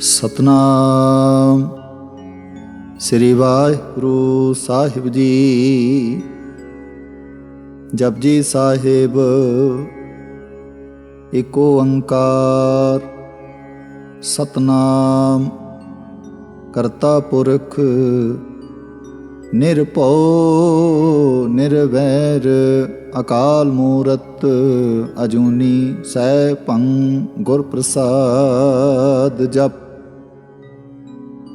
ਸਤਨਾਮ। ਸ੍ਰੀ ਵਾਹਿਗੁਰੂ ਸਾਹਿਬ ਜੀ। ਜਪਜੀ ਸਾਹਿਬ, ਏਕ ਓੰਕਾਰ ਸਤਨਾਮ। ਕਰਤਾ ਪੁਰਖ, ਨਿਰਭਉ, ਨਿਰਵੈਰ, ਅਕਾਲ ਮੂਰਤ, ਅਜੂਨੀ ਸੈ ਭੰ ਗੁਰ ਪ੍ਰਸਾਦ ਜਪ।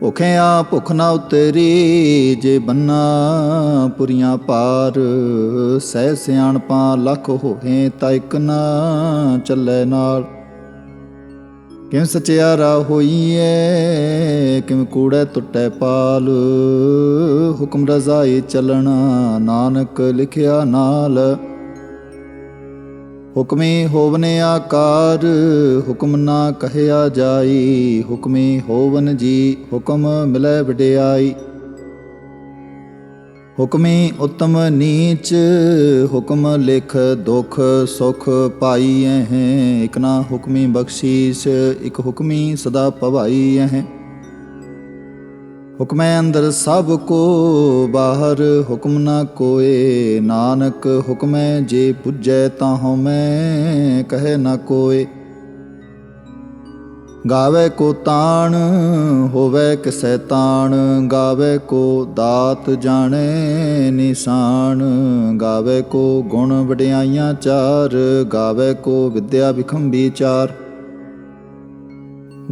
ਭੁਖਿਆ ਭੁਖ ਨਾ ਉਤਰੀ, ਜੇ ਬੰਨਾ ਪੁਰੀਆਂ ਪਾਰ, ਸਹਿ ਸਿਆਣਪਾਂ ਲੱਖ ਹੋਏ ਤਾਂ ਇੱਕ ਨਾ ਚੱਲੇ ਨਾਲ। ਕਿਮ ਸਚਿਆਰਾ ਹੋਈਏ ਕਿਮ ਕੂੜੈ ਟੁੱਟੈ ਪਾਲ, ਹੁਕਮ ਰਜ਼ਾਈ ਚੱਲਣਾ ਨਾਨਕ ਲਿਖਿਆ ਨਾਲ। ਹੁਕਮੇ ਹੋਵਨੇ ਆਕਾਰ, ਹੁਕਮ ਨਾ ਕਹਿਆ ਜਾਈ। ਹੁਕਮੇ ਹੋਵਨ ਜੀ, ਹੁਕਮ ਮਿਲੈ ਵਡਿਆਈ। ਹੁਕਮੇ ਉਤਮ ਨੀਚ, ਹੁਕਮ ਲਿਖ ਦੁਖ ਸੁਖ ਪਾਈਐ ਹੈ ਇਕ ਨਾ ਹੁਕਮੀ ਬਖਸ਼ੀਸ, ਇਕ ਹੁਕਮੀ ਸਦਾ ਭਵਾਈ ਹੈ ਹੁਕਮੈ ਅੰਦਰ ਸਭ ਕੋ, ਬਾਹਰ ਹੁਕਮ ਨਾ ਕੋਏ। ਨਾਨਕ ਹੁਕਮੈ ਜੇ ਪੁੱਜੈ ਤਾਂ ਹਉਮੈ ਕਹੇ ਨਾ ਕੋਏ। ਗਾਵੇ ਕੋ ਤਾਣ, ਹੋਵੇ ਕਿਸੈ ਤਾਣ। ਗਾਵੇ ਕੋ ਦਾਤ ਜਾਣੇ ਨਿਸ਼ਾਨ। ਗਾਵੇ ਕੋ ਗੁਣ ਵਡਿਆਈਆਂ ਚਾਰ। ਗਾਵੇ ਕੋ ਵਿਦਿਆ ਵਿਖੰਬੀ ਚਾਰ।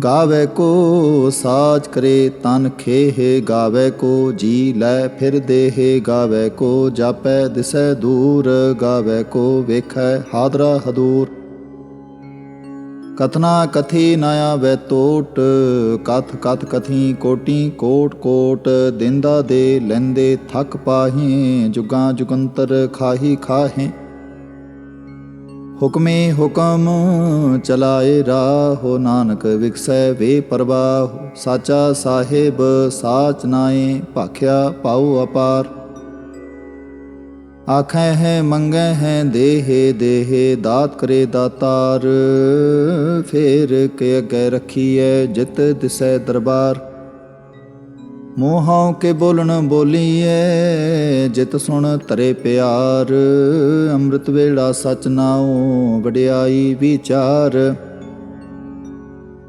ਗਾਵੇ ਕੋ ਸਾਜ ਕਰੇ ਤਨ ਖੇਹ, ਗਾਵੇ ਕੋ ਜੀ ਲੈ ਫਿਰ ਦੇਹ, ਗਾਵੇ ਕੋ ਜਾਪੈ ਦਿਸੈ ਦੂਰ, ਗਾਵੇ ਕੋ ਵੇਖੈ ਹਾਦਰਾ ਹਦੂਰ। ਕਥਨਾ ਕਥੀ ਨਾ ਆਵੇ ਤੋਟ, ਕਥ ਕਥ ਕਥੀ ਕੋਟੀ ਕੋਟ ਕੋਟ, ਦਿੰਦਾ ਦੇ ਲੈਂਦੇ ਥਕ ਪਾਹੀ ਜੁਗਾਂ ਜੁਗੰਤਰ ਖਾਹੀ ਖਾਹੇ। ਹੁਕਮੇ ਹੁਕਮ ਚਲਾਏ ਰਾਹੋ, ਨਾਨਕ ਵਿਕਸੈ ਵੇ ਪਰਵਾਹ, ਸਾਚਾ ਸਾਹਿਬ ਸਾਚ ਨਾਏ ਭਾਖਿਆ ਪਾਉ ਅਪਾਰ। ਆਖੈ ਹੈ, ਮੰਗੈ ਹੈ, ਦੇਹੇ ਦੇਹੇ, ਦਾਤ ਕਰੇ ਦਾਤਾਰ। ਫੇਰ ਕੇ ਅਗੇ ਰਖੀਐ, ਜਿਤ ਦਿਸੈ ਦਰਬਾਰ। ਮੋਹਾਂ ਕੇ ਬੋਲਣ ਬੋਲੀਏ, ਜਿਤ ਸੁਣ ਤਰੇ ਪਿਆਰ। ਅੰਮ੍ਰਿਤ ਵੇਲਾ ਸਚ ਨਾਉ ਵਡਿਆਈ ਵਿਚਾਰ।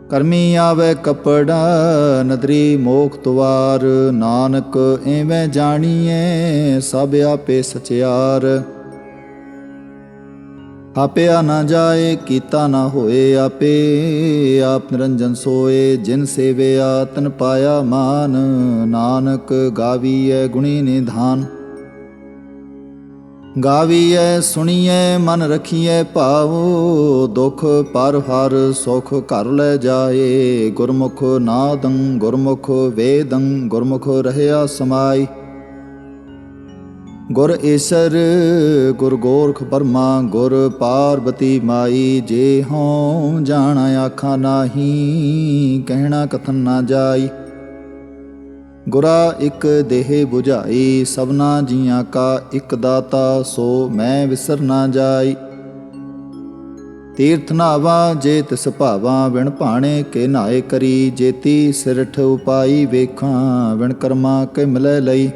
ਕਰਮੀ ਆਵੇ ਕਪੜਾ, ਨਦਰੀ ਮੋਖ ਤੁਵਾਰ। ਨਾਨਕ ਐਵੇਂ ਜਾਣੀਏ, ਸਭ ਆਪੇ ਸਚਿਆਰ। ਆਪਿਆ ਨਾ ਜਾਏ, ਕੀਤਾ ਨਾ ਹੋਏ ਆਪੇ। ਆਪ ਨਿਰੰਜਨ ਸੋਏ, ਜਿਨ ਸੇਵਿਆ ਤਨ ਪਾਇਆ ਮਾਨ। ਨਾਨਕ ਗਾਵੀਐ ਗੁਣੀ ਨਿਧਾਨ। ਗਾਵੀਐ, ਸੁਣੀਐ, ਮਨ ਰਖੀਐ ਭਾਉ ਦੁਖ ਪਰ ਹਰ ਸੁਖ ਘਰ ਲੈ ਜਾਏ। ਗੁਰਮੁਖ ਨਾਦੰ, ਗੁਰਮੁਖ ਵੇਦੰ, ਗੁਰਮੁਖ ਰਹਿਆ ਸਮਾਈ ਗੁਰ ਏਸਰ ਗੁਰ ਗੋਰਖ ਬਰਮਾ, ਗੁਰ ਪਾਰਬਤੀ ਮਾਈ, ਜੇ ਹਉ ਜਾਣ ਆਖਾਂ ਨਾਹੀ, ਕਹਿਣਾ ਕਥਨ ਨਾ ਜਾਈ। ਗੁਰਾ ਇੱਕ ਦੇਹ 부ਝਾਈ ਸਭਨਾ ਜੀਆਂ ਕਾ ਇੱਕ ਦਾਤਾ, ਸੋ ਮੈਂ ਵਿਸਰ ਨਾ ਜਾਈ। ਤੀਰਥ ਨਾਵਾ, ਜੇ ਤਿਸ ਭਾਵਾ, ਵਿਣ ਭਾਣੇ ਕੇ ਨਾਏ ਕਰੀ। ਜੇਤੀ ਸਿਰਠ ਉਪਾਈ ਵੇਖਾਂ, ਵਿਣ ਕਰਮਾ ਕੇ ਮਿਲੈ ਲਈ।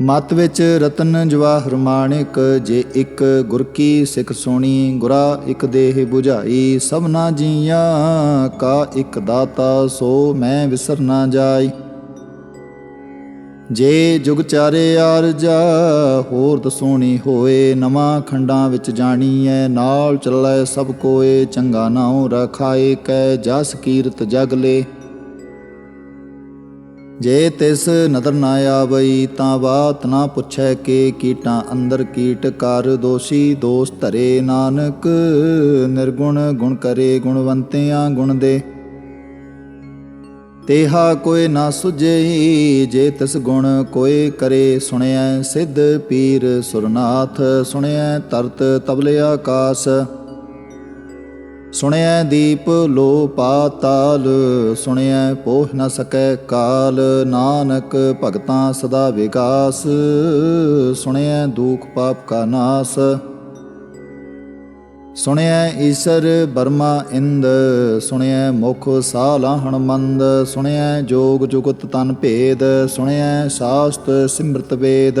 ਮਤ ਵਿੱਚ ਰਤਨ ਜਵਾਹਰ ਮਾਣਿਕ ਜੇ ਇੱਕ ਗੁਰ ਕੀ ਸਿੱਖ ਸੋਣੀ ਗੁਰਾ, ਇੱਕ ਦੇਹ 부ਝਾਈ ਸਭਨਾ ਜੀਆਂ, ਕਾ ਇੱਕ ਦਾਤਾ, ਸੋ ਮੈਂ ਵਿਸਰ ਨਾ ਜਾਈ। ਜੇ ਜੁਗ ਚਾਰੇ ਆਰਜਾ, ਹੋਰ ਦਸੋਣੀ ਹੋਏ, ਨਵਾਂ ਖੰਡਾਂ ਵਿੱਚ ਜਾਣੀ ਐ ਨਾਲ ਚੱਲੈ ਸਭ ਕੋਏ, ਚੰਗਾ ਨਾਉ ਰਖਾਏ ਕੈ ਜਸ ਕੀਰਤ ਜਗ ਲੇ। ਜੇ ਤਿਸ ਨਦਰ ਨਾ ਆਵਈ ਤਾਂ ਬਾਤ ਨਾ ਪੁੱਛੈ ਕੇ ਕੀਟਾਂ ਅੰਦਰ ਕੀਟ ਕਰ ਦੋਸ਼ੀ ਦੋਸ ਧਰੇ ਨਾਨਕ, ਨਿਰਗੁਣ ਗੁਣ ਕਰੇ ਗੁਣਵੰਤਿਆਂ ਗੁਣ ਦੇ। ਤੇਹਾ ਕੋਈ ਨਾ ਸੁਝਈ, ਜੇ ਤਿਸ ਗੁਣ ਕੋਈ ਕਰੇ ਸੁਣਿਐ ਸਿੱਧ ਪੀਰ ਸੁਰਨਾਥ, ਸੁਣਿਐ ਤਰਤ ਤਬਲੇ ਆਕਾਸ। ਸੁਣਿਐ ਦੀਪ ਲੋ ਪਾਤਾਲ, ਸੁਣਿਐ ਪੋਹ ਨ ਸਕੈ ਕਾਲ, ਨਾਨਕ ਭਗਤਾਂ ਸਦਾ ਵਿਕਾਸ, ਸੁਣਿਐ ਦੁਖ ਪਾਪ ਕਾ ਨਾਸ। ਸੁਣਿਐ ਈਸਰ ਬਰਮਾ ਇੰਦ, ਸੁਣਿਐ ਮੁਖ ਸਾਲਾਹਣ ਮੰਦ, ਸੁਣਿਐ ਜੋਗ ਜੁਗਤ ਤਨ ਭੇਦ, ਸੁਣਿਐ ਸਾਸਤ ਸਿਮਰਤ ਵੇਦ।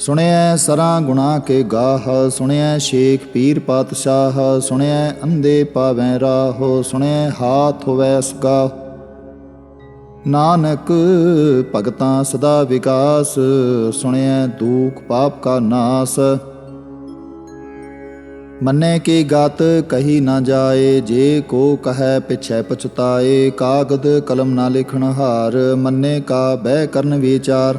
ਸੁਣਿਐ ਸਰਾਂ ਗੁਣਾ ਕੇ ਗਾਹ, ਸੁਣਿਐ ਸ਼ੇਖ ਪੀਰ ਪਾਤਸ਼ਾਹ, ਸੁਣਿਐ ਅੰਦੇ ਪਾਵੈ ਰਾਹੋ, ਸੁਣਿਐ ਹਾਥ ਹੋਵੈ ਸੁਗਾ ਨਾਨਕ ਭਗਤਾਂ ਸਦਾ ਵਿਕਾਸ, ਸੁਣਿਐ ਦੁਖ ਪਾਪ ਕਾ ਨਾਸ। ਮੰਨੇ ਕੀ ਗਤ ਕਹੀ ਨਾ ਜਾਏ, ਜੇ ਕੋ ਕਹੈ ਪਿਛੈ ਪਛਤਾਏ, ਕਾਗਦ ਕਲਮ ਨਾ ਲਿਖਣ ਹਾਰ, ਮੰਨੇ ਕਾ ਬਹਿ ਕਰਨ ਵਿਚਾਰ।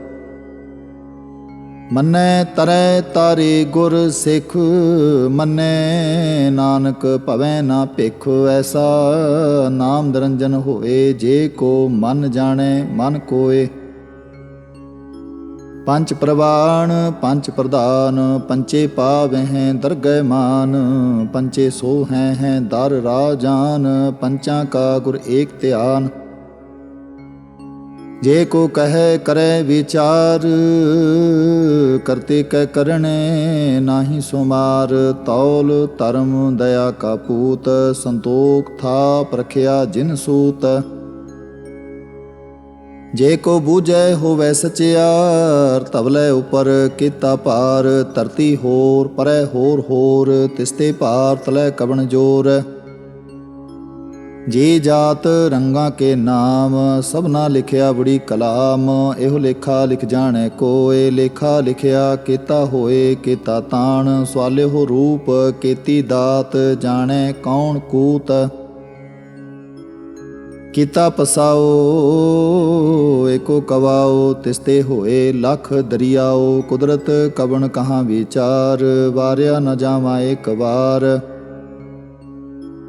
ਮੰਨੈ ਤਰੈ ਤਾਰੇ ਗੁਰ ਸਿੱਖ, ਮੰਨੈ ਨਾਨਕ ਭਵੈ ਨਾ ਭਿਖ, ਐਸਾ ਨਾਮ ਦਰੰਜਨ ਹੋਏ ਜੇ ਕੋ ਮਨ ਜਾਣੈ, ਮਨ ਕੋਏ। ਪੰਜ ਪ੍ਰਵਾਨ ਪੰਜ ਪ੍ਰਧਾਨ ਪੰਚੇ ਪਾਵਹਿ ਦਰਗਹਿ ਮਾਨ ਪੰਚੇ ਸੋ ਹੈ ਹੈ ਦਰ ਰਾਜਾਨ ਪੰਚਾਂ ਕਾ ਗੁਰ ਏਕ ਧਿਆਨ। ਜੇ ਕੋ ਕਹੈ ਕਰੈ ਵਿਚਾਰ, ਕਰਤੇ ਕੈ ਕਰਣੇ ਨਾਹੀ ਸੁਮਾਰ। ਤੌਲ ਧਰਮ ਦਇਆ ਕਾ ਪੂਤ, ਸੰਤੋਖ ਥਾ ਪ੍ਰਖਿਆ ਜਿਨ ਸੂਤ। ਜੇ ਕੋ ਬੂਝੈ ਹੋਵੈ ਸਚਿਆਰ ਤਵਲੇ ਉਪਰ ਕੀਤਾ ਭਾਰ। ਧਰਤੀ ਹੋਰ, ਪਰੈ ਹੋਰ ਹੋਰ, ਤਿਸਤੇ ਭਾਰ, ਤਲੇ ਕਵਣ ਜੋਰ। ਜੇ ਜਾਤ ਰੰਗਾ ਕੇ ਨਾਮ, ਸਭਨਾ ਲਿਖਿਆ ਬੜੀ ਕਲਾਮ। ਇਹੋ ਲੇਖਾ ਲਿਖ ਜਾਣੈ ਕੋਏ, ਲੇਖਾ ਲਿਖਿਆ ਕੀਤਾ ਹੋਏ, ਕੀਤਾ ਤਾਣ। ਸਵਾਲੇ ਹੋ ਰੂਪ, ਕੀਤੀ ਦਾਤ, ਜਾਣੈ ਕੌਣ ਕੂਤ। ਕੀਤਾ ਪਸਾਓ, ਏਕੋ ਕਵਾਓ ਤਿਸਤੇ ਹੋਏ ਲਖ ਦਰਿਆਓ। ਕੁਦਰਤ ਕਵਣ ਕਹਾਂ ਵਿਚਾਰ, ਵਾਰਿਆ ਨ ਜਾਵਾ ਇੱਕ ਵਾਰ।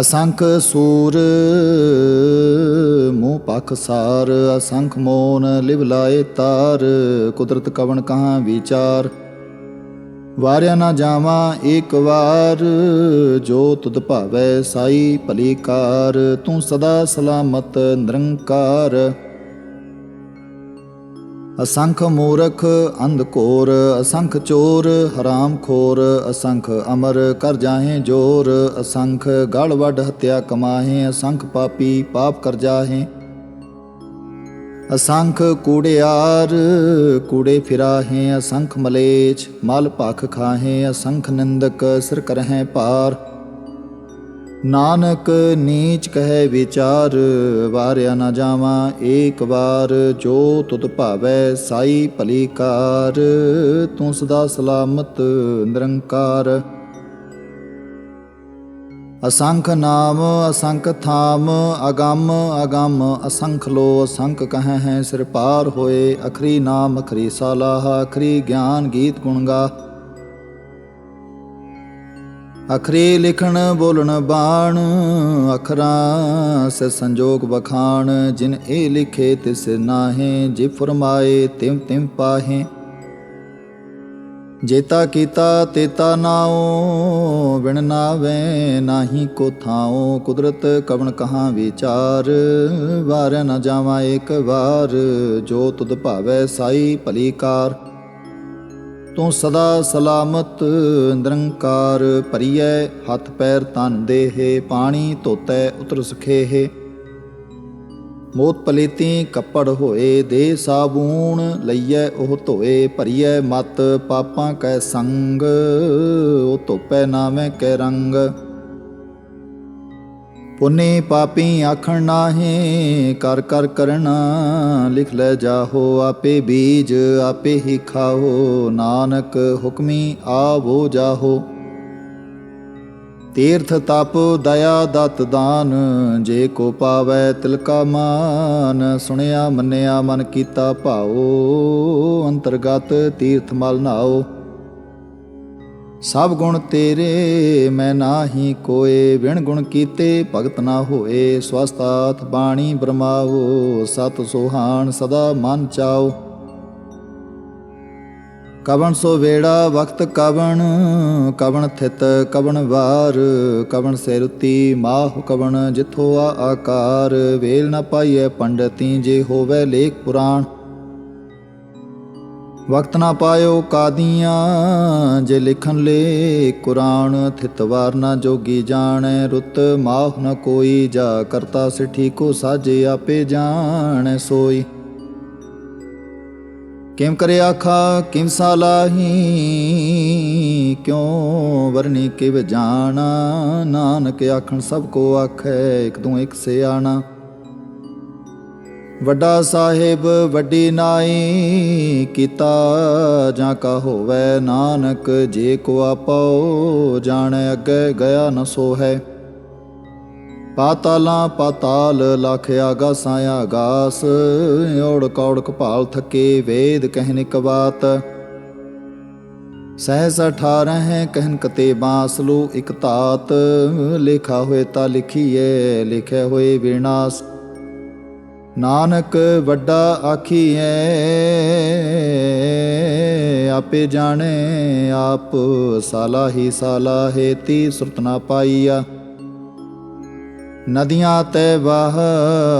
ਅਸੰਖ ਸੂਰ, ਮੂਹ ਪਖ ਸਾਰ, ਅਸੰਖ ਮੋਨ ਲਿਵ ਲਾਏ ਤਾਰ, ਕੁਦਰਤ ਕਵਣ ਕਹਾਂ ਵਿਚਾਰ। ਵਾਰਿਆ ਨਾ ਜਾਵਾਂ ਇੱਕ ਵਾਰ, ਜੋ ਤੁਧ ਭਾਵੈ ਸਾਈ ਭਲੀ ਕਾਰ, ਤੂੰ ਸਦਾ ਸਲਾਮਤ ਨਿਰੰਕਾਰ। ਅਸੰਖ ਮੂਰਖ ਅੰਧ ਕੋਰ ਅਸੰਖ ਚੋਰ ਹਰਾਮ ਖੋਰ, ਅਸੰਖ ਅਮਰ ਕਰ ਜਾਹੇ ਜੋਰ, ਅਸੰਖ ਗਲ ਵੱਡ ਹਤਿਆ ਕਮਾਹੇ, ਅਸੰਖ ਪਾਪੀ ਪਾਪ ਕਰ ਜਾਹੇ। ਅਸੰਖ ਕੂੜਿਆਰ ਕੂੜੇ ਫਿਰਾਹੇ, ਅਸੰਖ ਮਲੇਚ ਮਲ ਭਖ ਖਾਹੇ, ਅਸੰਖ ਨਿੰਦਕ ਸਿਰ ਕਰਹਿ ਪਾਰ ਨਾਨਕ ਨੀਚ ਕਹੈ ਵਿਚਾਰ, ਵਾਰਿਆ ਨਾ ਜਾਵਾਂ ਏਕ ਵਾਰ, ਜੋ ਤੁਧ ਭਾਵੈ ਸਾਈ ਭਲੀ ਕਾਰ ਤੂੰ ਸਦਾ ਸਲਾਮਤ ਨਿਰੰਕਾਰ। ਅਸੰਖ ਨਾਮ, ਅਸੰਖ ਥਾਮ, ਅਗੰਮ ਅਗੰਮ ਅਸੰਖ ਲੋ, ਅਸੰਖ ਕਹੈ ਹੈ ਸਿਰ ਪਾਰ ਹੋਏ, ਅਖਰੀ ਨਾਮ, ਅਖਰੀ ਸਾਲਾਹ, ਅਖਰੀ ਗਿਆਨ ਗੀਤ ਗੁਣ ਗਾ। ਅਖਰੀ ਲਿਖਣ ਬੋਲਣ ਬਾਣ, ਅਖਰਾਂ ਸ ਸੰਜੋਗ ਬਖਾਣ ਜਿਨ ਇਹ ਲਿਖੇ ਤਿਸ ਨਾਹੇ, ਜੇ ਫਰਮਾਏ ਤਿਮ ਤਿਮ ਪਾਹੇ। ਜੇਤਾ ਕੀਤਾ ਤੇਤਾ ਨਾਉ, ਬਿਨ ਨਾਵੇ ਨਾਹੀ ਕੋ ਥਾਉ, ਕੁਦਰਤ ਕਵਣ ਕਹਾਂ ਵਿਚਾਰ, ਵਾਰ ਨ ਜਾਵਾਂ ਇੱਕ ਵਾਰ, ਜੋ ਤੁਧ ਭਾਵੈ ਸਾਈ ਭਲੀ ਕਾਰ। ਤੂੰ ਸਦਾ ਸਲਾਮਤ, ਨਿਰੰਕਾਰ ਭਰੀਐ, ਹੱਥ ਪੈਰ ਤਨ ਦੇਹੇ, ਪਾਣੀ ਧੋਤੈ, ਉਤਰ ਸਖੇਹੇ। ਮੋਤ ਪਲੀਤੀ ਕੱਪੜ ਹੋਏ ਦੇ ਸਾਬੂਣ ਲਈਐ, ਉਹ ਧੋਏ, ਭਰੀਐ ਮਤ, ਪਾਪਾਂ ਕੈ ਸੰਗ, ਉਹ ਧੋਪੈ ਨਾਵੇਂ ਕੈ ਰੰਗ। ਪੁਨੇ ਪਾਪੀ ਆਖਣ ਨਾਹੀ, ਕਰ ਕਰ ਕਰਨਾ ਲਿਖ ਲੈ ਜਾਹੋ ਆਪੇ ਬੀਜ, ਆਪੇ ਹੀ ਖਾਓ ਨਾਨਕ ਹੁਕਮੀ ਆਵੋ ਜਾਹੋ। ਤੀਰਥ ਤਪ, ਦਇਆ ਦਤ ਦਾਨ, ਜੇ ਕੋ ਪਾਵੈ ਤਿਲਕਾ ਮਾਨ, ਸੁਣਿਆ ਮੰਨਿਆ ਮਨ ਕੀਤਾ ਭਾਉ, ਅੰਤਰਗਤ ਤੀਰਥ ਮਲ ਨਾਓ ਸਭ ਗੁਣ ਤੇਰੇ, ਮੈਂ ਨਾਹੀ ਕੋਏ। ਵਿਣ ਗੁਣ ਕੀਤੇ ਭਗਤ ਨਾ ਹੋਏ। ਸਵਸਤਾਤ ਬਾਣੀ ਬਰਮਾਓ, ਸਤ ਸੁਹਾਣ ਸਦਾ ਮਨ ਚਾਓ। ਕਵਣ ਸੋ ਵੇੜਾ ਵਕਤ ਕਵਣ ਕਵਣ ਥਿਤ ਕਵਣ ਵਾਰ। ਕਵਣ ਸਿਰੁਤੀ ਮਾਹ ਕਵਣ ਜਿਥੋ ਆ ਆਕਾਰ। ਵੇਲ ਨ ਪਾਈਐ ਪੰਡਤੀ, ਜੇ ਹੋਵੇ ਲੇਖ ਪੁਰਾਣ। ਵਕਤ ਨਾ ਪਾਇਓ ਕਾਦੀਆਂ, ਜੇ ਲਿਖਣ ਲੇ ਕੁਰਾਨ, ਥਿਤ ਵਾਰ ਨਾ ਜੋਗੀ ਜਾਣੈ, ਰੁੱਤ ਮਾਹ ਨ ਕੋਈ, ਜਾ ਕਰਤਾ ਸਿੱਠੀ ਕੋ ਸਾਜੇ ਆਪੇ ਜਾਣੈ ਸੋਈ। ਕਿਮ ਕਰੇ ਆਖਾ, ਕਿਮ ਸਾਲਾਹੀ ਕਿਉ ਵਰਨੀ ਕਿਵ ਜਾਣਾ, ਨਾਨਕ ਆਖਣ ਸਭ ਕੋ ਆਖੈ, ਇਕ ਤੂੰ ਇਕ ਸਿਆਣਾ। ਵੱਡਾ ਸਾਹਿਬ ਵੱਡੀ ਨਾਈ ਕੀਤਾ ਜਾਂ ਕਾ ਹੋਵੇ ਨਾਨਕ, ਜੇ ਕੋ ਆਪੋ ਜਾਣ ਅੱਗੇ ਗਿਆ ਨ ਸੋ ਹੈ ਪਾਤਾਲਾਂ ਪਾਤਾਲ ਲਖ ਆਗਾਸਾਂ ਆਗਾਸ ਓੜ ਕੌੜ ਕਪਾਲ ਥਕੇ ਵੇਦ ਕਹਿਨ ਕਵਾਤ ਸਹਿਸ 18 ਹੈ ਕਹਿਨ ਕਤੇ ਬਾਸ ਇਕ ਤਾਤ ਲਿਖਾ ਹੋਏ ਤਾਂ ਲਿਖੀਏ ਲਿਖੇ ਹੋਏ ਵਿਨਾਸ਼। ਨਾਨਕ ਵੱਡਾ ਆਖੀਐ, ਆਪੇ ਜਾਣੇ ਆਪ ਸਾਲਾਹੀ ਸਾਲਾਹੇ ਤੀ ਸੁਰਤ ਪਾਈਆ। ਨਦੀਆਂ ਤੈ ਵਾਹ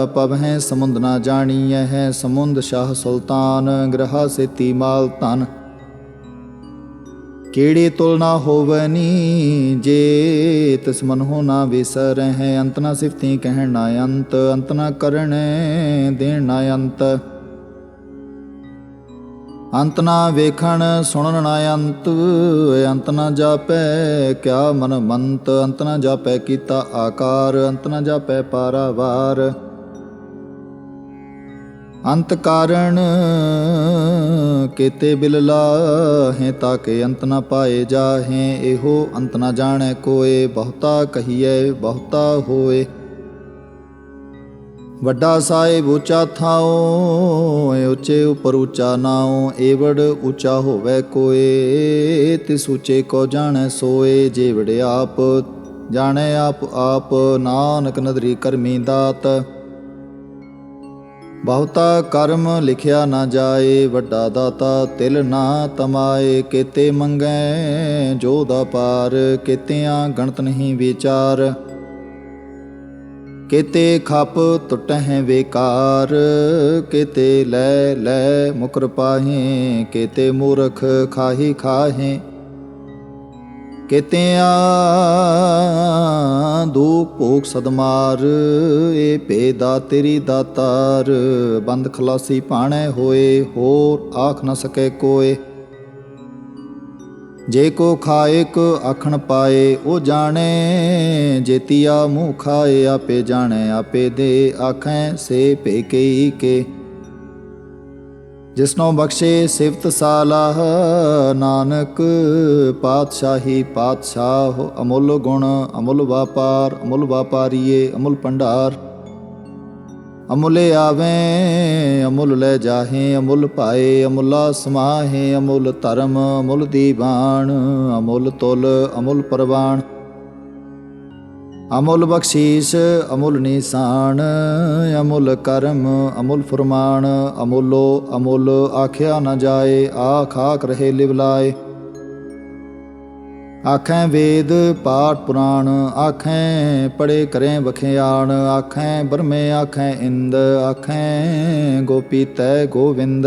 ਪਵਹਿ, ਸਮੁੰਦ ਨਾ ਜਾਣੀਐ ਹੈ ਸਮੁੰਦ ਸ਼ਾਹ ਸੁਲਤਾਨ, ਗ੍ਰਹਾ ਸੇਤੀ ਮਾਲ ਧਨ। ਕਿਹੜੀ ਤੁਲਨਾ ਹੋਵਨੀ ਜੇ ਤਿਸ ਮਨ ਹੋ ਨਾ ਵਿਸਰ ਹੈ ਅੰਤ ਨਾ ਸਿਫਤੀ ਕਹਿਣ ਨਾ ਅੰਤ ਅੰਤ ਨਾ ਕਰਣੇ ਦੇਣ ਨਾ ਅੰਤ। ਅੰਤ ਨਾ ਵੇਖਣ, ਸੁਣਨ ਨਾ ਅੰਤ ਅੰਤ ਨਾ ਜਾਪੈ ਕਿਆ ਮਨ ਮੰਤ, ਅੰਤ ਨਾ ਜਾਪੈ ਕੀਤਾ ਆਕਾਰ, ਅੰਤ ਨਾ ਜਾਪੈ ਪਾਰਾਵਾਰ। ਅੰਤ ਕਾਰਣ ਕੀਤੇ ਬਿਲ ਲਾਹੇ ਤਾਕੇ ਅੰਤ ਨਾ ਪਾਏ ਜਾਹੇ, ਇਹੋ ਅੰਤ ਨਾ ਜਾਣੈ ਕੋਏ, ਬਹੁਤਾ ਕਹੀਏ ਬਹੁਤਾ ਹੋਏ। ਵੱਡਾ ਸਾਹਿਬ ਉੱਚਾ ਥਾਉ ਉੱਚੇ ਉਪਰ ਉੱਚਾ ਨਾਉ, ਏਵੜ ਉੱਚਾ ਹੋਵੇ ਕੋਏ, ਤਿਸ ਉੱਚੇ ਕੋ ਜਾਣੈ ਸੋਏ ਜੇਵੜ ਆਪ, ਜਾਣੈ ਆਪ ਆਪ, ਨਾਨਕ ਨਦਰੀ ਕਰਮੀ ਦਾਤ। ਬਹੁਤਾ ਕਰਮ ਲਿਖਿਆ ਨਾ ਜਾਏ, ਵੱਡਾ ਦਾਤਾ ਤਿਲ ਨਾ ਤਮਾਏ। ਕੀਤੇ ਮੰਗੈ, ਜੋ ਦਾ ਪਾਰ, ਕੀਤਿਆਂ ਗਣਤ ਨਹੀਂ ਵਿਚਾਰ। ਕੀਤੇ ਖਪ ਟੁੱਟਹਿ ਵੇਕਾਰ, ਕੀਤੇ ਲੈ ਲੈ ਮੁਕਰ ਪਾਹੇ, ਕੀਤੇ ਮੂਰਖ ਖਾਹੀ ਖਾਹੇ। ਕਿਤਿਆਂ ਦੁਖ ਭੋਗ ਸਦਮਾਰ, ਏ ਭੇਦਾ ਤੇਰੀ ਦਾਤਾਰ, ਬੰਦ ਖਲਾਸੀ ਪਾਣੈ ਹੋਏ, ਹੋਰ ਆਖ ਨਾ ਸਕੈ ਕੋਏ। ਜੇ ਕੋ ਖਾਇਕ ਆਖਣ ਪਾਏ, ਉਹ ਜਾਣੇ ਜੇਤੀਆ ਮੂੰਹ ਖਾਏ, ਆਪੇ ਜਾਣੇ, ਆਪੇ ਦੇ ਆਖੈ, ਸੇ ਭੇ ਕੇ। ਜਿਸਨੋ ਬਖਸ਼ੇ ਸਿਫਤ ਸਾਲਾਹ, ਨਾਨਕ ਪਾਤਸ਼ਾਹੀ ਪਾਤਸ਼ਾਹ, ਅਮੁੱਲ ਗੁਣ, ਅਮੁੱਲ ਵਾਪਾਰ, ਅਮੁੱਲ ਵਪਾਰੀਏ, ਅਮੁੱਲ ਭੰਡਾਰ। ਅਮੁੱਲੇ ਆਵੇ, ਅਮੁੱਲ ਲੈ ਜਾਹੇ, ਅਮੁੱਲ ਪਾਏ, ਅਮੁੱਲਾ ਸਮਾਹੇ, ਅਮੁੱਲ ਧਰਮ, ਅਮੁੱਲ ਦੀਵਾਨ, ਅਮੁੱਲ ਤੁਲ, ਅਮੁੱਲ ਪਰਵਾਨ। ਅਮੁੱਲ ਬਖਸ਼ੀਸ਼, ਅਮੁੱਲ ਨਿਸ਼ਾਨ, ਅਮੁੱਲ ਕਰਮ, ਅਮੁੱਲ ਫਰਮਾਨ, ਅਮੁੱਲੋ ਅਮੁੱਲ ਆਖਿਆ ਨਾ ਜਾਏ, ਆਖ ਆਖ ਰਹੇ ਲਿਵਲਾਏ ਆਖੈ ਵੇਦ, ਪਾਠ ਪੁਰਾਣ, ਆਖੈ ਪੜੇ ਕਰੇ ਵਖਿਆਣ, ਆਖੈ ਬਰਮੇ ਆਖੈ ਇੰਦ, ਆਖੈ ਗੋਪੀ ਤੈ ਗੋਵਿੰਦ।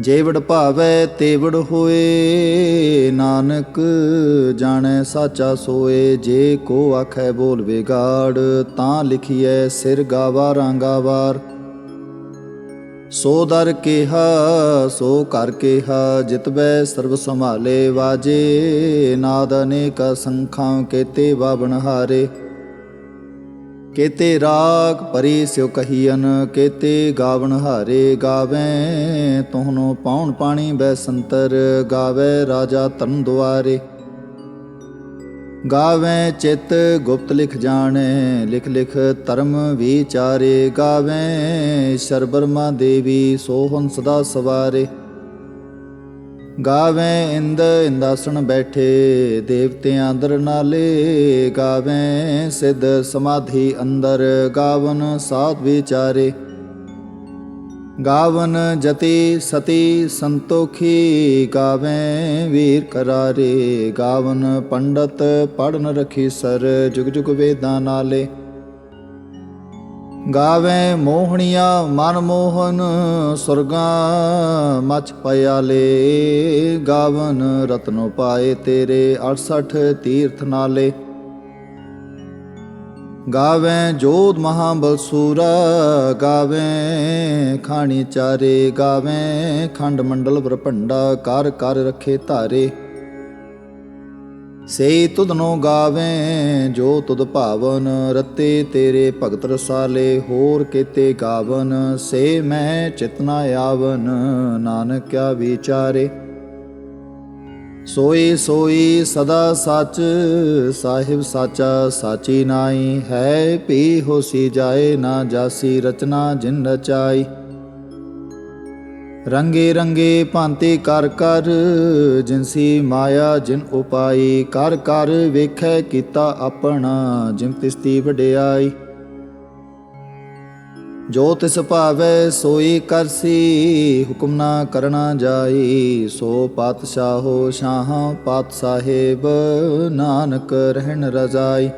ਜੇਵੜ ਭਾਵੈ ਤੇਵੜ ਹੋਏ, ਨਾਨਕ ਜਾਣੈ ਸਾਚਾ ਸੋਏ, ਜੇ ਕੋ ਆਖੈ ਬੋਲ ਵਿਗਾੜ, ਤਾਂ ਲਿਖੀਐ ਸਿਰ ਗਾਵਾ ਰਾਂਗਾਵਾਰ ਸੋ ਦਰ ਕੇਹਾ, ਸੋ ਕਰ ਕੇਹਾ ਜਿਤਬੈ ਸਰਬ ਸੰਭਾਲੇ ਵਾਜੇ, ਨਾਦ ਅਨੇਕ ਸੰਖਾਂ ਕੇਤੇ ਬਾਬਨ ਹਾਰੇ। ਕੇਤੇ ਰਾਗ ਪਰੀ ਸਿਉ ਕਹੀਨ ਕੇਤੇ ਗਾਵਨ ਹਾਰੇ ਗਾਵੇਂ ਤੋਹਨੋ ਪਾਉਣ ਪਾਣੀ ਬੈ ਸੰਤਰ, ਗਾਵੇ ਰਾਜਾ ਤਨ ਦੁਆਰੇ। ਗਾਵੇਂ ਚਿਤ ਗੁਪਤ ਲਿਖ ਜਾਣੈ, ਲਿਖ ਲਿਖ ਧਰਮ ਵਿਚਾਰੇ। ਗਾਵੇਂ ਈਸ਼ਰ ਬਰਮਾ ਦੇਵੀ ਸੋਹਨ ਸਦਾ ਸਵਾਰੇ। ਗਾਵੇਂ ਇੰਦ ਇੰਦਾਸਣ ਬੈਠੇ, ਦੇਵਤਿਆਂ ਅੰਦਰ ਨਾਲੇ ਗਾਵੇਂ, ਸਿੱਧ ਸਮਾਧੀ ਅੰਦਰ ਗਾਵਨ ਸਾਧ ਵਿਚਾਰੇ। ਗਾਵਨ ਜਤੀ ਸਤੀ ਸੰਤੋਖੀ, ਗਾਵੇਂ ਵੀਰ ਕਰਾਰੇ। ਗਾਵਨ ਪੰਡਤ ਪੜਨ ਰਖੀ ਸਰ, ਜੁਗ ਜੁਗ ਵੇਦਾਂ ਨਾਲੇ। ਗਾਵੇਂ ਮੋਹਣੀਆਂ ਮਨ ਮੋਹਨ, ਸੁਰਗਾ ਮਚ ਪਿਆਲੇ ਗਾਵਨ ਰਤਨੋ ਪਾਏ ਤੇਰੇ 68 ਤੀਰਥ ਨਾਲੇ। ਗਾਵੇਂ ਜੋਧ ਮਹਾਬਲ ਸੂਰਾ, ਗਾਵੇਂ ਖਾਣੀ ਚਾਰੇ, ਗਾਵੇਂ ਖੰਡ ਮੰਡਲ ਬ੍ਰਹੰਡਾ ਕਰ ਕਰ ਰੱਖੇ ਧਾਰੇ। ਸੇ ਤੁਧਨੋ ਗਾਵੇਂ, ਜੋ ਤੁਧ ਭਾਵਨ ਰਤੇ ਤੇਰੇ ਭਗਤ ਰਸਾਲੇ, ਹੋਰ ਕੀਤੇ ਗਾਵਨ, ਸੇ ਮੈਂ ਚਿਤਨਾ ਆਵਨ ਨਾਨਕਿਆ ਵਿਚਾਰੇ। ਸੋਈ ਸੋਈ ਸਦਾ ਸੱਚ, ਸਾਹਿਬ ਸਾਚਾ ਸਾਚੀ ਨਾਈ ਹੈ ਪੀ ਹੋਸੀ ਜਾਏ ਨਾ ਜਾਸੀ ਰਚਨਾ ਜਿਨ ਰਚਾਈ। ਰੰਗੇ ਰੰਗੇ ਭਾਂਤੇ ਕਰ ਕਰ ਜਿਨਸੀ ਮਾਇਆ, ਜਿਨ ਉਪਾਈ, ਕਰ ਕਰ ਵੇਖੈ ਕੀਤਾ ਆਪਣਾ ਜਿਮ ਤਿਸਤੀ ਵਡਿਆਈ। ਜੋ ਤਿਸ ਭਾਵੈ ਸੋਈ ਕਰਸੀ ਹੁਕਮ ਨਾ ਕਰਨਾ ਜਾਈ। ਸੋ ਪਾਤਸ਼ਾਹੋ, ਸ਼ਾਹ ਪਾਤ ਸਾਹਿਬ ਨਾਨਕ ਰਹਿਣ ਰਜ਼ਾਈ।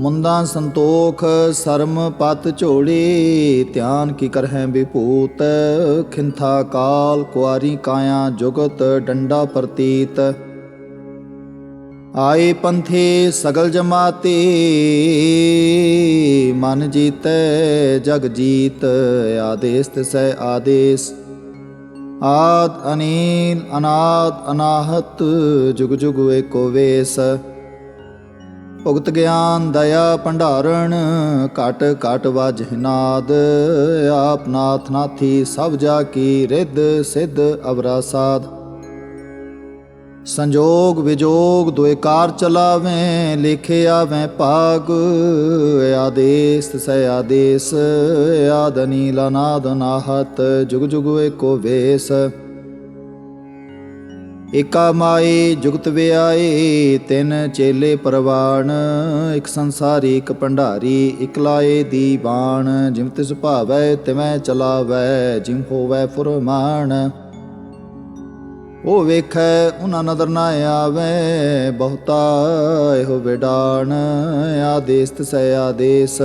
ਮੁੰਦਾ ਸੰਤੋਖ, ਸਰਮ ਪਤ ਝੋੜੀ ਧਿਆਨ ਕੀ ਕਰਹਿ ਵਿਭੂਤ, ਖਿੰਥਾ ਕਾਲ ਕੁਆਰੀ ਕਾਇਆ ਜੁਗਤ, ਡੰਡਾ ਪ੍ਰਤੀਤ। ਆਏ ਪੰਥੇ ਸਗਲ ਜਮਾਤੇ, ਮਨ ਜੀਤੈ ਜਗ ਜੀਤ, ਆਦੇਸ ਤਿਸੈ ਆਦੇਸ। ਆਦ ਅਨੀਲ, ਅਨਾਦ ਅਨਾਹਤ, ਜੁਗ ਜੁਗ ਏਕੋ ਵੇਸ। ਭੁਗਤ ਗਿਆਨ ਦਇਆ ਭੰਡਾਰਣ, ਘਟ ਘਟ ਵਾਜਹਿ ਨਾਦ। ਆਪ ਨਾਥ ਨਾਥੀ ਸਭ ਜਾ ਕੀ ਰਿੱਧ ਸਿੱਧ ਅਵਰਾ ਸਾਧ। ਸੰਜੋਗ ਵਿਜੋਗ ਦੁਇ ਕਾਰ ਚਲਾਵੇਂ, ਲਿਖੇ ਆਵੇਂ ਭਾਗ। ਆਦੇਸ ਸੈ ਆਦੇਸ ਆਦ ਅਨੀਲ ਅਨਾਦ ਜੁਗ ਜੁਗ ਏਕੋ ਵੇਸ। ਏਕਾ ਮਾਈ ਜੁਗਤ ਵਿਆਏ, ਤਿੰਨ ਚੇਲੇ ਪਰਵਾਣ, ਇੱਕ ਸੰਸਾਰੀ, ਇੱਕ ਭੰਡਾਰੀ ਇਕਲਾਏ ਦੀਵਾਨ ਜਿਮ ਤਿਸ ਭਾਵੈ ਤਿਵੈ ਚਲਾਵੈ ਜਿਮ ਹੋਵੈ ਫੁਰਮਾਨ। ਉਹ ਵੇਖੈ ਉਹਨਾਂ ਨਦਰ ਨਾ ਆਵੇ, ਬਹੁਤਾ ਇਹੋ ਵਿਡਾਣ, ਆਦੇਸ ਤਸੈ ਆਦੇਸ।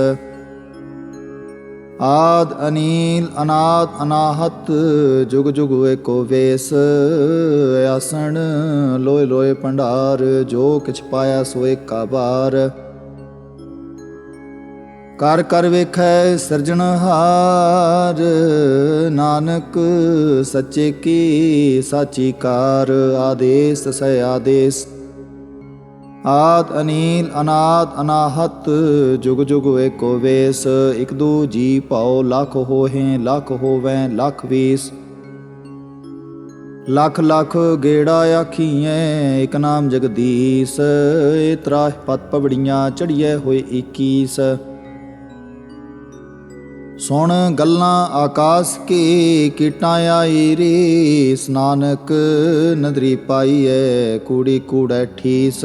ਆਦ ਅਨੀਲ ਅਨਾਦ ਅਨਾਹਤ, ਜੁਗ ਜੁਗ ਏਕੋ ਵੇਸ, ਆਸਣ ਲੋਏ ਲੋਏ ਭੰਡਾਰ, ਜੋ ਕਿਛ ਪਾਇਆ ਸੋ ਏਕਾ ਬਾਰ ਕਰ ਕਰ ਵੇਖੈ ਸਿਰਜਣਹਾਰ ਨਾਨਕ ਸੱਚੇ ਕੀ ਸਾਚੀ ਕਾਰ, ਆਦੇਸ ਸੈ ਆਦੇਸ। ਆਦ ਅਨੀਲ ਅਨਾਦ ਅਨਾਹਤ, ਜੁਗ ਜੁਗ ਏਕੋ ਵੇਸ, ਇਕ ਦੂ ਜੀ ਪਾਉ ਲੱਖ ਹੋਹੇ, ਲੱਖ ਹੋਵੈ, ਲੱਖ ਵੀਸ। ਲੱਖ ਲੱਖ ਗੇੜਾ ਆਖੀਐ, ਇਕ ਨਾਮ ਜਗਦੀਸ਼, ਏ ਤਰਾਹ ਪਤ ਪਵੜੀਆਂ ਚੜੀਐ ਹੋਏ 21 ਸੁਣ ਗੱਲਾਂ ਆਕਾਸ ਕੀ, ਕੀਟਾਂ ਆਈ ਰੀ ਸਨਾਨਕ ਨਦਰੀ ਪਾਈਐ, ਕੂੜੀ ਕੂੜੈ ਠੀਸ।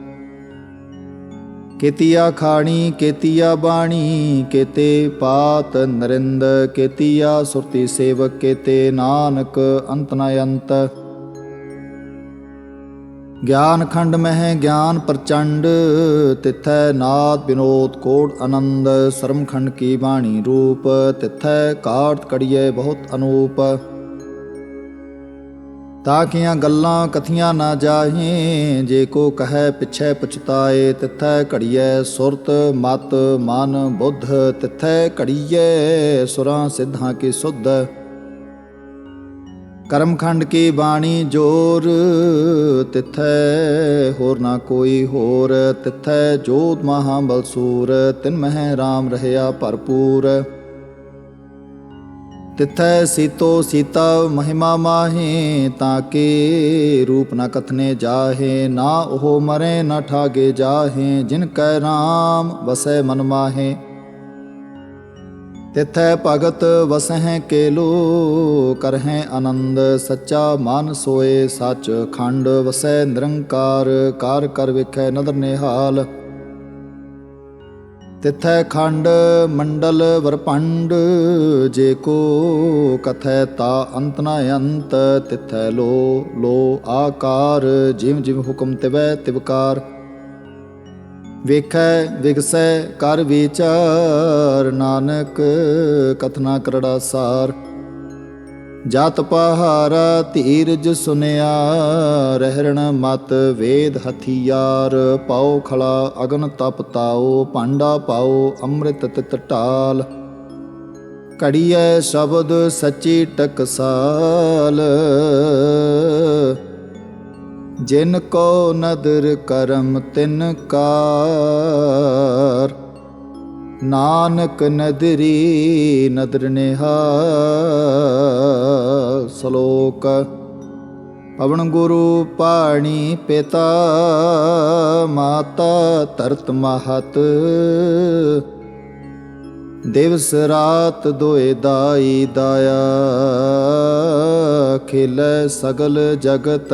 ਕੇਤੀਆ ਖਾਣੀ, ਕੇਤੀਆ ਬਾਣੀ, ਕੇਤੇ ਪਾਤ ਨਰਿੰਦ, ਕੇਤੀਆ ਸੁਰਤੀ ਸੇਵਕ, ਕੇਤੇ ਨਾਨਕ ਅੰਤ ਨ ਅੰਤ। ਗਿਆਨ ਖੰਡ ਮਹਿ, ਗਿਆਨ ਪ੍ਰਚੰਡ, ਤਿਥੈ ਨਾਦ ਬਿਨੋਦ ਕੋਟ ਆਨੰਦ। ਸਰਮ ਖੰਡ ਕੀ ਬਾਣੀ ਰੂਪ, ਤਿਥੈ ਕਾਰਤ ਕੜੀਏ ਬਹੁਤ ਅਨੂਪ। ਤਾਕੀਆਂ ਗੱਲਾਂ ਕਥੀਆਂ ਨਾ ਜਾਹੀ, ਜੇ ਕੋ ਕਹੈ ਪਿਛੈ ਪਛਤਾਏ, ਤਿਥੈ ਘੜੀਐ ਸੁਰਤ, ਮਤ, ਮਨ, ਬੁੱਧ, ਤਿਥੈ ਘੜੀਐ ਸੁਰਾਂ ਸਿੱਧਾਂ ਕੀ ਸੁਧ। ਕਰਮਖੰਡ ਕੀ ਬਾਣੀ ਜੋਰ, ਤਿਥੈ ਹੋਰ ਨਾ ਕੋਈ ਹੋਰ, ਤਿਥੈ ਜੋਤ ਮਹਾ ਬਲਸੂਰ ਤਿਨ ਮਹਿ RAM ਰਹਿਆ ਭਰਪੂਰ। ਤਿਥੈ ਸੀਤੋ ਸੀਤਾ ਮਹਿਮਾ ਮਾਹੇ, ਤਾਂ ਕੇ ਰੂਪ ਨ ਕਥਨੇ ਜਾਹੇ, ਨਾ ਉਹ ਮਰੇ, ਨ ਠਾਗੇ ਜਾਹੇ, ਜਿਨ ਕੈ RAM ਵਸੈ ਮਨ ਮਾਹੇ। ਤਿਥੈ ਭਗਤ ਵਸਹਿ ਕੇਲੋ, ਕਰਹਿ ਆਨੰਦ ਸੱਚਾ ਮਨ ਸੋਏ, ਸੱਚ ਖੰਡ ਵਸੈ ਨਿਰੰਕਾਰ, ਕਾਰ ਕਰ ਵਿਖੈ ਨਦਰ ਨਿਹਾਲ। ਤਿਥੈ ਖੰਡ ਮੰਡਲ ਵਰਪੰਡ ਜੇ ਕੋ ਕਥੈ ਤਾ ਅੰਤ ਨ ਅੰਤ, ਤਿਥੈ ਲੋ ਲੋ ਆਕਾਰ, ਜਿਵ ਜਿਵ ਹੁਕਮ ਤਿਵੈ ਤਿਵਕਾਰ ਵੇਖੈ, ਵਿਗਸੈ, ਕਰ ਵਿਚਾਰ, ਨਾਨਕ ਕਥਨਾ ਕਰੜਾ ਸਾਰ। ਜਤ ਪਹਾਰਾ ਧੀਰਜ ਸੁਨਿਆ ਰਹਿਣ ਮਤ ਵੇਦ ਹਥਿਆਰ ਪਾਉ ਖਲਾ ਅਗਨ ਤਪ ਤਾਉ ਭਾਂਡਾ ਪਾਉ ਅੰਮ੍ਰਿਤ ਤਿਤ ਢਾਲ। ਘੜੀਐ ਸ਼ਬਦ ਸੱਚੀ ਟਕਸਾਲ। ਜਿਨ ਕੋ ਨਦਰ ਕਰਮ ਤਿਨ ਕਾਰ। ਨਾਨਕ ਨਦਰੀ ਨਦਰ ਨਿਹਾਲ, ਸ਼ਲੋਕ। ਪਵਨ ਗੁਰੂ ਪਾਣੀ ਪਿਤਾ, ਮਾਤਾ ਧਰਤ ਮਹਤ। ਦਿਵਸ ਰਾਤ ਦੋਏ ਦਾਈ ਦਾਇਆ, ਖਿਲ ਸਗਲ ਜਗਤ।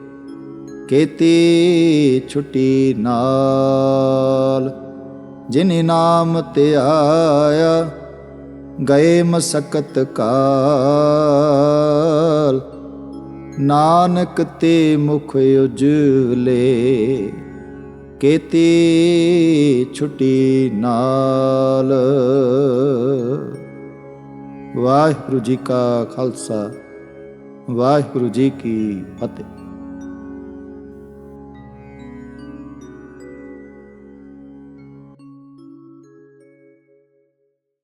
ਕੀਤੀ ਛੁਟੀ ਨਾਲ। ਜਿਨ ਨਾਮ ਤੇ ਆਇਆ, ਗਏ ਮਸਕਤ ਕਾਲ। ਨਾਨਕ ਤੇ ਮੁਖ ਉਜਲੇ, ਕੇਤੀ ਛੁੱਟੀ ਨਾਲ। ਵਾਹਿਗੁਰੂ ਜੀ ਕਾ ਖਾਲਸਾ, ਵਾਹਿਗੁਰੂ ਜੀ ਕੀ ਫਤਿਹ।